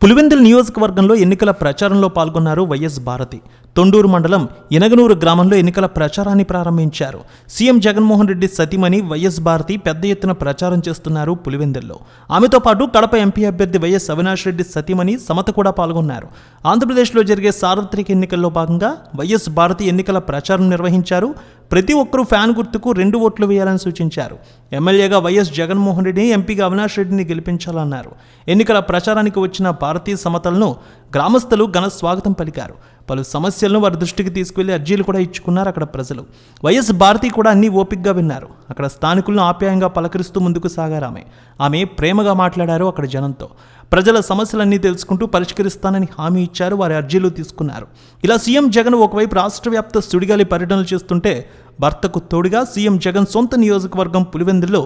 పులివెందుల నియోజకవర్గంలో ఎన్నికల ప్రచారంలో పాల్గొన్నారు వైఎస్ భారతి. తొండూరు మండలం ఇనగనూరు గ్రామంలో ఎన్నికల ప్రచారాన్ని ప్రారంభించారు. సీఎం జగన్మోహన్ రెడ్డి సతీమణి వైఎస్ భారతి పెద్ద ఎత్తున ప్రచారం చేస్తున్నారు పులివెందుల్లో. ఆమెతో పాటు కడప ఎంపీ అభ్యర్థి వైఎస్ అవినాష్ రెడ్డి సతీమణి సమత కూడా పాల్గొన్నారు. ఆంధ్రప్రదేశ్లో జరిగే సార్వత్రిక ఎన్నికల్లో భాగంగా వైఎస్ భారతి ఎన్నికల ప్రచారం నిర్వహించారు. ప్రతి ఒక్కరూ ఫ్యాన్ గుర్తుకు రెండు ఓట్లు వేయాలని సూచించారు. ఎమ్మెల్యేగా వైఎస్ జగన్మోహన్ రెడ్డిని ఎంపీగా అవినాష్ రెడ్డిని గెలిపించాలన్నారు. ఎన్నికల ప్రచారానికి వచ్చిన భారతీయ సమతలను గ్రామస్తులు ఘన స్వాగతం పలికారు. పలు సమస్యలను వారి దృష్టికి తీసుకువెళ్ళి అర్జీలు కూడా ఇచ్చుకున్నారు అక్కడ ప్రజలు. వైఎస్ భారతి కూడా అన్ని ఓపికగా విన్నారు. అక్కడ స్థానికులను ఆప్యాయంగా పలకరిస్తూ ముందుకు సాగారు ఆమె ఆమె ప్రేమగా మాట్లాడారు అక్కడ జనంతో. ప్రజల సమస్యలన్నీ తెలుసుకుంటూ పరిష్కరిస్తానని హామీ ఇచ్చారు. వారి అర్జీలు తీసుకున్నారు. ఇలా సీఎం జగన్ ఒకవైపు రాష్ట్ర వ్యాప్త సుడిగాలి పర్యటనలు చేస్తుంటే భర్తకు తోడుగా సీఎం జగన్ సొంత నియోజకవర్గం పులివెందులో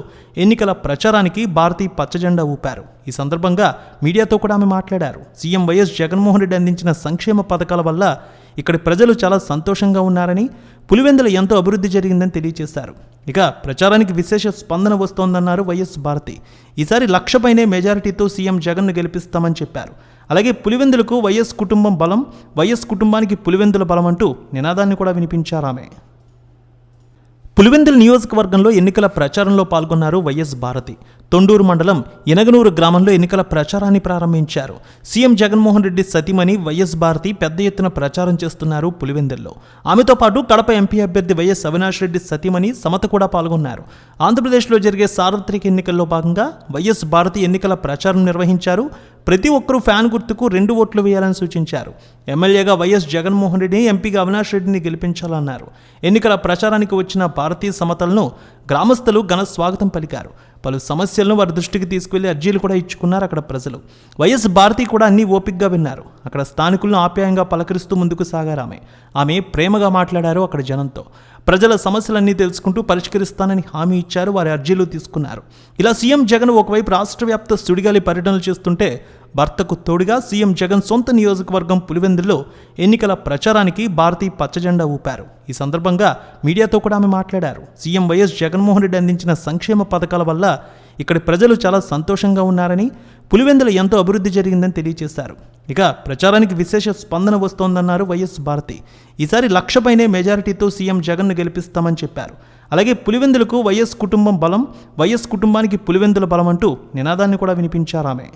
ఎన్నికల ప్రచారానికి భారతీ పచ్చజెండా ఊపారు. ఈ సందర్భంగా మీడియాతో కూడా ఆమె మాట్లాడారు. సీఎం వైఎస్ జగన్మోహన్ రెడ్డి అందించిన సంక్షేమ పథకాల వల్ల ఇక్కడి ప్రజలు చాలా సంతోషంగా ఉన్నారని పులివెందుల ఎంతో అభివృద్ధి జరిగిందని తెలియజేశారు ఇక ప్రచారానికి విశేష స్పందన వస్తోందన్నారు వైఎస్ భారతి. ఈసారి లక్షపైనే మెజారిటీతో సీఎం జగన్ను గెలిపిస్తామని చెప్పారు. అలాగే పులివెందులకు వైఎస్ కుటుంబం బలం వైఎస్ కుటుంబానికి పులివెందుల బలం అంటూ నినాదాన్ని కూడా వినిపించారామే. పులివెందుల నియోజకవర్గంలో ఎన్నికల ప్రచారంలో పాల్గొన్నారు వైఎస్ భారతి. తొండూరు మండలం ఎనగనూరు గ్రామంలో ఎన్నికల ప్రచారాన్ని ప్రారంభించారు. సీఎం జగన్మోహన్ రెడ్డి సతీమణి వైఎస్ భారతి పెద్ద ఎత్తున ప్రచారం చేస్తున్నారు పులివెందుల్లో. ఆమెతో పాటు కడప ఎంపీ అభ్యర్థి వైఎస్ అవినాష్ రెడ్డి సతీమణి సమత కూడా పాల్గొన్నారు. ఆంధ్రప్రదేశ్లో జరిగే సార్వత్రిక ఎన్నికల్లో భాగంగా వైఎస్ భారతి ఎన్నికల ప్రచారం నిర్వహించారు. ప్రతి ఒక్కరూ ఫ్యాన్ గుర్తుకు రెండు ఓట్లు వేయాలని సూచించారు. ఎమ్మెల్యేగా వైఎస్ జగన్మోహన్ రెడ్డిని ఎంపీగా అవినాష్ రెడ్డిని గెలిపించాలన్నారు. ఎన్నికల ప్రచారానికి వచ్చిన భారతీయ సమతలను గ్రామస్తులు ఘన స్వాగతం పలికారు. పలు సమస్యలను వారి దృష్టికి తీసుకువెళ్ళి అర్జీలు కూడా ఇచ్చుకున్నారు అక్కడ ప్రజలు. వైఎస్ భారతి కూడా అన్ని ఓపికగా విన్నారు. అక్కడ స్థానికులను ఆప్యాయంగా పలకరిస్తూ ముందుకు సాగారు ఆమె ఆమె ప్రేమగా మాట్లాడారు అక్కడ జనంతో. ప్రజల సమస్యలన్నీ తెలుసుకుంటూ పరిష్కరిస్తానని హామీ ఇచ్చారు వారి అర్జీలు తీసుకున్నారు. ఇలా సీఎం జగన్ ఒకవైపు రాష్ట్ర వ్యాప్త సుడిగాలి పర్యటనలు చేస్తుంటే భర్తకు తోడుగా సీఎం జగన్ సొంత నియోజకవర్గం పులివెందుల్లో ఎన్నికల ప్రచారానికి భారతి పచ్చజెండా ఊపారు. ఈ సందర్భంగా మీడియాతో కూడా ఆమె మాట్లాడారు. సీఎం వైఎస్ జగన్మోహన్ రెడ్డి అందించిన సంక్షేమ పథకాల వల్ల ఇక్కడి ప్రజలు చాలా సంతోషంగా ఉన్నారని పులివెందుల ఎంతో అభివృద్ధి జరిగిందని తెలియజేశారు. ఇక ప్రచారానికి విశేష స్పందన వస్తోందన్నారు వైఎస్ భారతి. ఈసారి లక్షపైనే మెజారిటీతో సీఎం జగన్ను గెలిపిస్తామని చెప్పారు. అలాగే పులివెందులకు వైఎస్ కుటుంబం బలం వైఎస్ కుటుంబానికి పులివెందుల బలం అంటూ నినాదాన్ని కూడా వినిపించారు ఆమె.